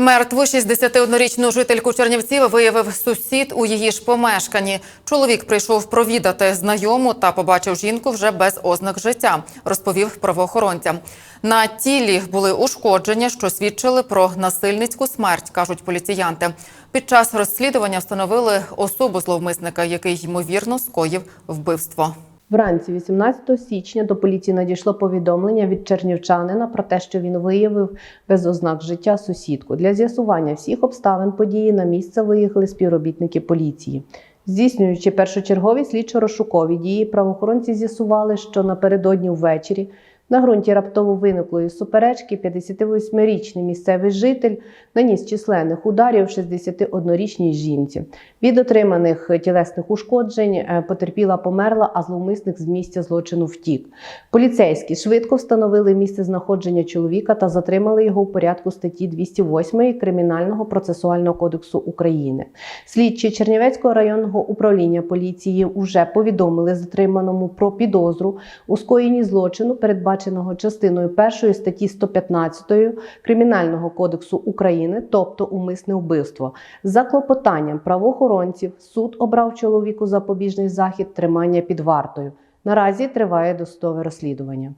Мертву 61-річну жительку Чернівців виявив сусід у її ж помешканні. Чоловік прийшов провідати знайому та побачив жінку вже без ознак життя, розповів правоохоронцям. На тілі були ушкодження, що свідчили про насильницьку смерть, кажуть поліціянти. Під час розслідування встановили особу зловмисника, який ймовірно скоїв вбивство. Вранці 18 січня до поліції надійшло повідомлення від чернівчанина про те, що він виявив без ознак життя сусідку. Для з'ясування всіх обставин події на місце виїхали співробітники поліції. Здійснюючи першочергові слідчо-розшукові дії, правоохоронці з'ясували, що напередодні ввечері на ґрунті раптово виниклої суперечки 58-річний місцевий житель наніс численних ударів 61-річній жінці. Від отриманих тілесних ушкоджень е, потерпіла померла, а зловмисник з місця злочину втік. Поліцейські швидко встановили місце знаходження чоловіка та затримали його у порядку статті 208 Кримінального процесуального кодексу України. Слідчі Чернівецького районного управління поліції вже повідомили затриманому про підозру у скоєнні злочину, передбаченого частиною 1 статті 115 Кримінального кодексу України, тобто умисне вбивство. За клопотанням правоохоронців суд обрав чоловіку запобіжний захід тримання під вартою. Наразі триває досудове розслідування.